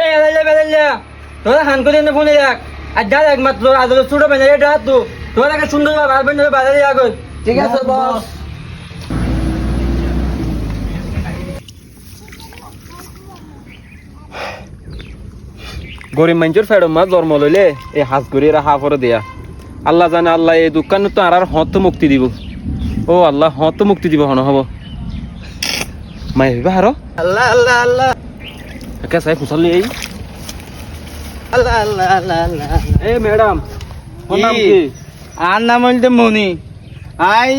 এই এলাইলা বেলাইলা তোরা হান করে এনে ফোনে রাখ। আর যা একমাত্র আদর ছোট বেলা এটা তো তোরা একটা সুন্দর ভাবে বাজারে আগে ঠিক আছে বস। গরিব মানুষের ফেডম মা জন্ম লইলে এই হাজ করে এরা হা করে দেয়া। আল্লাহ জানে আল্লাহ এই দোকান তো আর হত মুক্তি দিব। ও আল্লাহ হত মুক্তি দিব হন হব। মাই হারো। আল্লাহ আল্লাহ আল্লাহ। একা সাই ফুসালি এই আল্লাহ আল্লাহ আল্লাহ আল্লাহ এ ম্যাডাম ওর নাম কি আর নাম হইতে মনি আই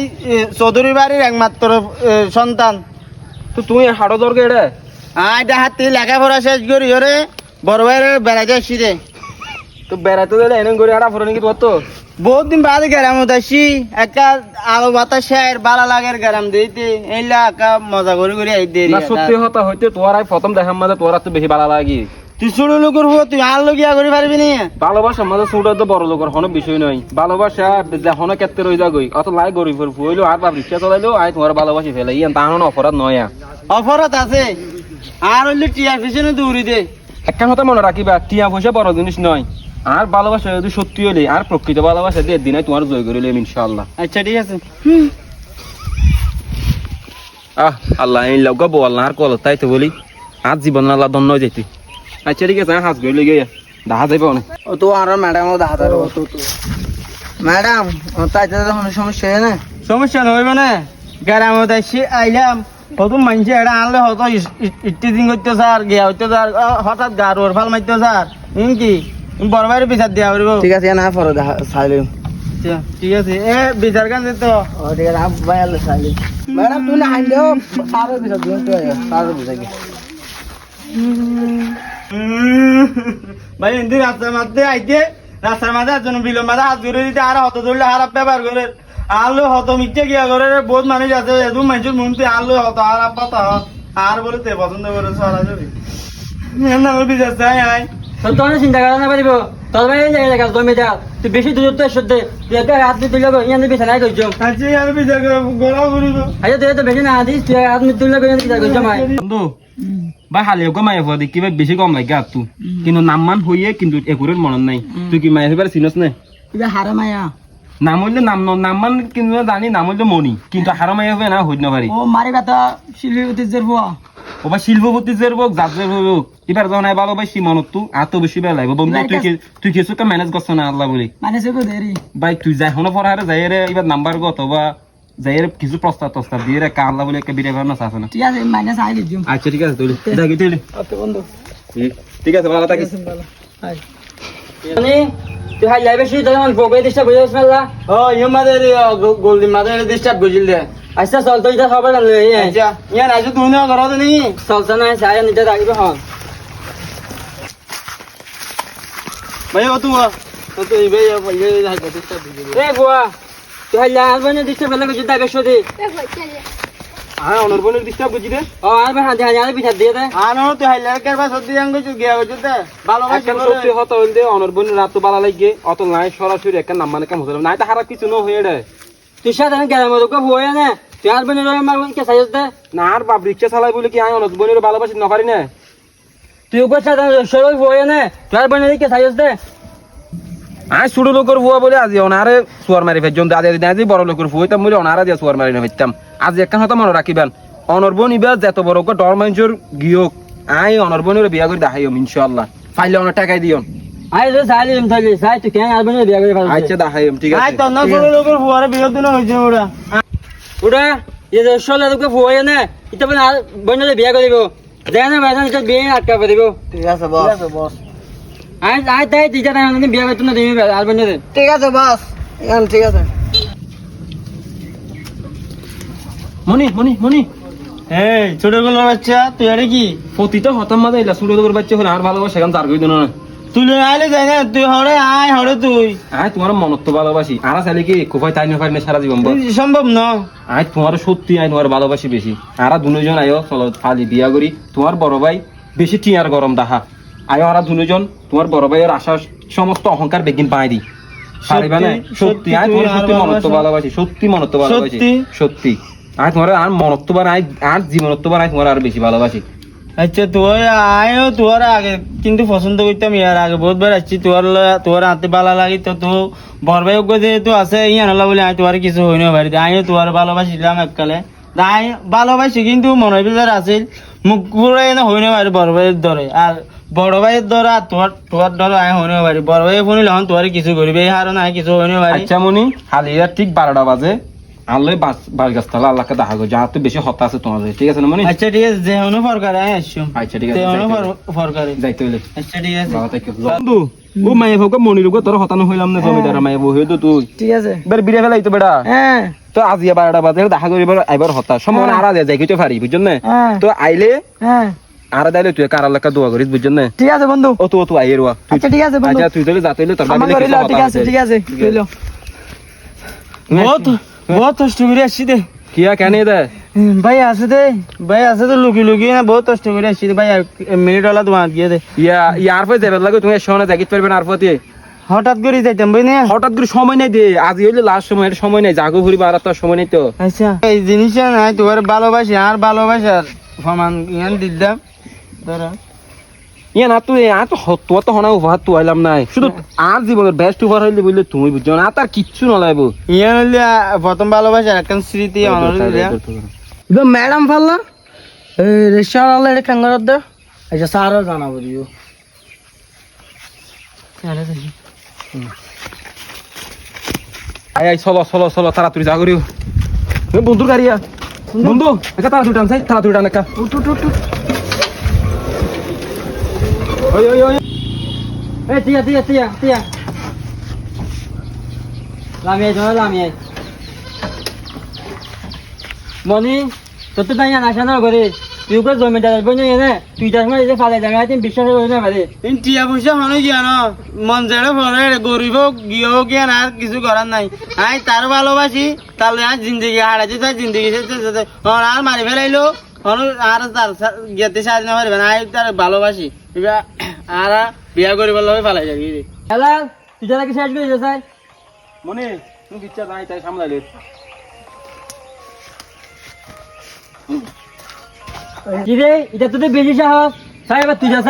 চৌধুরী বাড়ির একমাত্র এ, সন্তান। তো তুই হাড়ো দরকার এটা আই হাতি লেখাপড়া শেষ করি ওরে বড় ভাইয়ের বেড়াতে আসছি রে। তো বেড়াতে গেলে এনে করে হাড়া ফোরে নাকি তোর তো? বহুত দিন বাদে গেরামত আসছি একটা আলো বাতাস শেয়ার বালা লাগের গেরাম দিতে। এইলা একা মজা করে করে আই দেরি না সত্যি হতা হইতে তোর আই প্রথম দেখার মাঝে তোর তো বেশি ভালো লাগি। তুই ছোট লোকের হো তুই আর লোক ইয়া করে পারবি না? ভালোবাসা আমাদের ছোট তো বড় লোকের হনো বিষয় নয় ভালোবাসা হনো ক্ষেত্রে রয়ে যাগই অত লাই গরিব হইল আর বা রিক্সা চলাইলো আই তোমার ভালোবাসি ফেলে ইয়ান তাহন অপরাধ নয়। অফরত আছে। আর হইলে টিয়া পিছনে দৌড়ি দে। একটা কথা মনে রাখিবা টিয়া পয়সা বড় জিনিস নয়। আর ভালোবাসা যদি সত্যি হলে আর প্রকৃত ভালোবাসা দিয়ে দিনে তোমার জয় করে নিলাম ইনশাআল্লাহ। আচ্ছা ঠিক আছে। আহ আল্লাহ এই লগ বউ আল্লাহ আর কল তাই তো বলি। আজ জীবন আল্লাহ ধন্য হয়ে যেতি আচ্ছা ঠিক আছে হাজ গই লেগে দেখা যাইব অনেক। ও তো আর ম্যাডাম ও দেখা দাঁড়ো তো ম্যাডাম ও তাই তো কোনো সমস্যা হয় না? সমস্যা নয় মানে গেরামত আসছি আইলাম। হয়তো মানছে এটা আনলে হয়তো ইটিজিং করতে স্যার গিয়া হইতে স্যার হঠাৎ গা রোর ফাল মারতে স্যার। কি? বড় ভাইয়ের বিচার দিয়া পারব ঠিক আছে না পরে দেখা চাইলিম আচ্ছা, ঠিক আছে। এ বিচার তো। ঠিক আছে আপ ভাই আলো চাইলিম ম্যাডাম তুমি না আইলেও সারো bisa দিন তো সারো কি ভাই রাস্তার মধ্যে আইতে রাস্তার মাঝে একজন বিলম্ব মাঝে হাত ধরে দিতে আর হত ধরলে আর পেপার করে আলো হত মিথ্যে গিয়া করে রে, বহুত মানুষ আছে এদু মানুষের মুখতে আলো হত আর পাতা আর বলে তে পছন্দ করে সরাসরি এর নামে বিচার চাই আই। তোর তো অনেক চিন্তা করা না পারিব। তোর ভাই এই জায়গায় কাজ তুমি যা তুই বেশি দূর তো এসে তুই একটা হাত দিয়ে তুলে ইয়ান দিবি নাই করছ আচ্ছা আর বিচার গড়া করিব তুই তো বেশি না দিস তুই হাত দিয়ে তুলে ইয়ান বিচার করছ মাই। বন্ধু ভাই কিবা বেশি কম লাগে আর তু কিন্তু নাম মান হইয়ে কিন্তু একুরের মনত নাই। তুই কি মায়ে হইবার চিনস না? এটা হারে মায়া। নাম হইলে নাম নাম মান কিন্তু জানি নাম হইলে মনি। কিন্তু হারা মায়ে হবে না হইত না পারি ও মারি কথা শিলিগুড়ি জেরবো ওবা শিল্পপতি যে হোক জাত যে হোক এবার যখন আই ভালোবাসি মনত তু এত বেশি বেলা লাগবে। বন্ধু তুই কি- তুই কিছু ম্যানেজ করছ না আল্লাহ বলি? দেরি। ভাই তুই যাই হনো পরে আরে যাই রে এবার নাম্বার গত বা যাই রে কিছু প্রস্তাব টস্তাব দিয়ে রে কা আল্লাহ বলে একটা বিরে ভাবনা আছে না? ঠিক আছে মানে চাই দিম। আচ্ছা ঠিক আছে তুই দেখি তুই ওকে বন্ধু। ঠিক আছে ভালো থাকিস। মানে তুই হাই যাই বেশি তোর আমার বউকে ডিস্টার্ব করে যাস না ও ইয়ে গোল্ডি মাঝে ডিস্টার্ব বুঝিল দে। আচ্ছা চল তুই যা সবাই জানলে আচ্ছা ইয়ার আজ তুই না করো নি? চলছে না চাই নিজে রাখবে হন। ভাই ও তুই ও তুই বলে ডিস্টার্ব বুঝিল এ বুয়া তুই হাই না ডিস্টার্ব ফেলে করছিস তাই বেশি হ্যাঁ অনর্বনের ডিস্টার্ব বুঝি রে। ও আর ভাই হাতে হাতে বিচার দিয়ে দে। বা সত্যি আঙ্গ গিয়া সত্যি হত হইল রাত তো বালা লাগে অত নাই সরাসরি একটা নাম মানে কাম নাই তো হারা কিছু ন হয়ে রে। তুই সাথে গেলাম তোকে হয়ে না। তুই আর বেনে রয়ে মারবো কে সাইজ দে। না আর বাপ রিক্সা চালাই বলে কি আই ভালোবাসি ন পারি না। তুই ওকে সাথে সরই হয়ে না। তুই আর বেনে কে সাইজ দে। আই ছোট লোকের ফুয়া বলে আজি অনারে সুয়ার মারি ফেলছম আজ আজি বড় লোকের ফুয়া হইতাম বলে অনারা দিয়ে সুয়ার মারি ফেলতাম আজ একখান হতো মনে রাখিবেন অনর্বন ইবা যত বড় করে ডর মানুষের গিয়ক আই অনর্বনের বিয়া করে দেখাইম ইনশাআল্লাহ। ফাইলে অনেক টাকাই দিও। আই তো সাইলি এম থাকি সাই তুই কেন আর বেনে বিয়া করে ফেলছিস আচ্ছা দেখাইম ঠিক আই তো না ছোট লোকের ফুয়ারে বিরোধ দিন হইছে ওরা। ওটা এই যে সলে তোকে না এটা বেনে বিয়া করে দিব দেখ না ভাই এটা বিয়ে আটকা করে দিব। ঠিক আছে বস। বস। আই আই তাই না বিয়া করতে না দিবি আর ঠিক আছে বস। এখন ঠিক আছে। মনি মনি মনি এই ছোটগুলো বাচ্চা তুই আরে কি? প্রতিটা হতাম মাঝে এলা ছোট বাচ্চা হলে আর ভালোবাসা এখন তার কই দিন না। তুই লই আইলে যাই না তুই হরে আয় হরে তুই। আই তোমার মনত তো ভালোবাসি। আর চাইলে কি কোপাই তাই না পারি না সারা জীবন সম্ভব ন। আই তোমার সত্যি আই তোমার ভালোবাসি বেশি। আর দুজন আয়ো চলো ফালি বিয়া করি। তোমার বড় ভাই বেশি টিয়ার গরম দাহা। আয়ো আর দুজন তোমার বড় ভাইয়ের আশা সমস্ত অহংকার বেগিন পাই দি পারিবা না সত্যি, তোমার সত্যি ভালোবাসো। সত্যি সত্যি? তোমার আর আর তোমার আর বেশি আচ্ছা তোর আয়ও তোর আগে কিন্তু পছন্দ করতাম ইয়ার আগে বহুতবার আসছি। তোর তোর হাতে ভালো লাগি তো তো বড় যেহেতু আছে হলা বলে কিছু হইনি বাড়িতে। ভালোবাসিলাম এককালে। ভালোবাসি কিন্তু মনের ভিতরে আছিল। মুখ ঘুরে এনে হইনি বাড়ি বড় ভাইয়ের ধরে আর বড় ভাইয়ের ধরে আর তোমার তোমার ধরো আমি হইনি বাড়ি বড় ভাই ফোন হন তোমার কিছু করবে এই হারণ আমি কিছু হইনি বাড়ি আচ্ছা মনি হালিয়া ঠিক বারোটা বাজে। আল্লাহ বাস বাস গাছ তাহলে আল্লাহকে দেখা গো যাহাতে বেশি হতা আছে তোমাদের ঠিক আছে না মনি আচ্ছা ঠিক আছে। যে হনো ফরকারে আমি আসছো আচ্ছা ঠিক আছে। যে হনো যাইতে হইলে। ফরকারে যাইতে হইলে আচ্ছা ঠিক আছে। বন্ধু ও মায়ে ভোগ মনির গো তোর হতানো হইলাম না জমিদার মায়ে বহে তো তুই ঠিক আছে। বের বিরে ফেলাই তো বেটা। হ্যাঁ। তো আজি বারোটা বাজে দেখা করিবার আইবার হতা সময় আর আজ যাই কইতে পারি বুঝছেন না তো আইলে হ্যাঁ। আর দাইলে তুই কার দোয়া করিস বুঝছেন না ঠিক আছে বন্ধু। ও তো ও তো আইয়ের ওয়া আচ্ছা ঠিক আছে বন্ধু। আচ্ছা তুই তাহলে যাতে হইলে তোর ঠিক আছে ঠিক আছে কইলো বহুত বহুত কষ্ট করে আসছি দে। কিয়া কেন দে? ভাই আছে দে ভাই আছে তো লুকি লুকি না বহুত কষ্ট করে আসছি দে। ভাই মিনিট তোমার দিয়ে দে। ইয়া ইয়ার পরে যাবে লাগে তুমি শোনা জাগিত পারবে না আর পথে হঠাৎ করে যাইতাম না হঠাৎ করে সময় নাই দে আজ হইলে লাস্ট সময় এটা সময় নাই জাগো ঘুরি আর তো সময় নাই তো। আচ্ছা এই জিনিসটা নাই তোমার ভালোবাসি আর ভালোবাসার সমান ইয়ান দিলাম ধরো। ইয়া না তুই আর তো তোমার তো হনা উপহার তো আইলাম নাই। শুধু আর জীবনের বেস্ট উপহার হইলে বললে তুমি বুঝছ না আর তার কিচ্ছু না লাগবো ইয়ান হইলে প্রথম ভালোবাসার একখান স্মৃতি ম্যাডাম ফাল্লা রেস্টুরেন্ট এটা কাঙ্গার দে আচ্ছা স্যারও জানাব দিও। আই আই চলো চলো চলো তাড়াতাড়ি যা করিও বন্ধুর গাড়িয়া বন্ধু একা তাড়াতাড়ি টান চাই তাড়াতাড়ি টান একা উঠ উঠ উঠ উঠ। ওই ওই ওই এই টিয়া টিয়া টিয়া টিয়া লামিয়ে যাও লামিয়ে মনি তোর তো তাই আসা না করে তুই করে জমিদার বই নিয়ে নে তুই তার সময় ফালে জায়গা তুমি বিশ্বাস করে না পারে টিয়া পয়সা হনো গিয়া ন মন জেড়ে ফলে গরিব হোক গিয়ে হোক গিয়া না আর কিছু করার নাই আই তার ভালোবাসি তাহলে আর জিন্দগি হারাইছে তার জিন্দগি আর মারি ফেলাইলো আর তার গেতে সাহায্য না পারবে না আই তার ভালোবাসি আর বিয়া করিবার লগে ফেলাই যাবি হ্যালো তুই যারা কি শেষ করে দিয়েছ মনে তুমি ইচ্ছা নাই তাই সামলাইলে কি এটা তো বেশি সাহস? সাই এবার তুই যা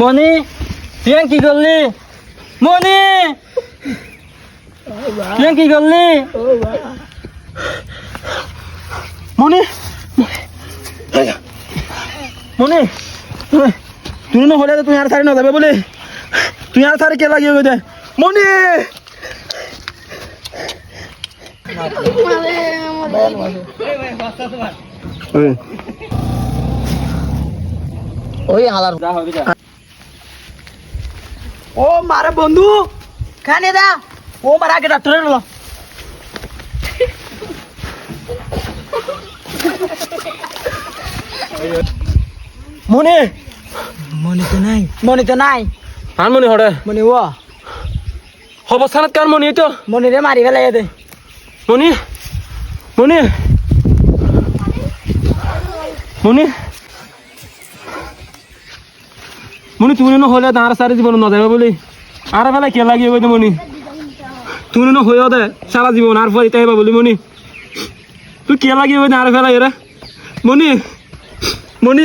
মনি তুই কি করলি? মনি তুই কি করলি? মনে মনে তুই না হলে তুই আর সারি না যাবে বলে। তুই আর সারি কে লাগিয়ে মনে! ওই হালার যা ও মারে বন্ধু খানে দা। ও মারা আগে ডাক্তারের হলো মনে! মনে তো নাই। মনে তো নাই। আর মনে হরে? মনে ও। অবস্থানত কার মনে তো মনে রে মারি ফেলাই দে। মনে? মনে? মনে? মনে তুমি না হলে তার সারি জীবন না যাবে বলি। আর ফেলা কে লাগিয়ে গেছে মনি? তুমি না হয়েও দে সারা জীবন আর ফরিতে হেবা বলি মনি। তুই কে লাগিয়ে গেছে আর ফেলা এরা মনি? মনি?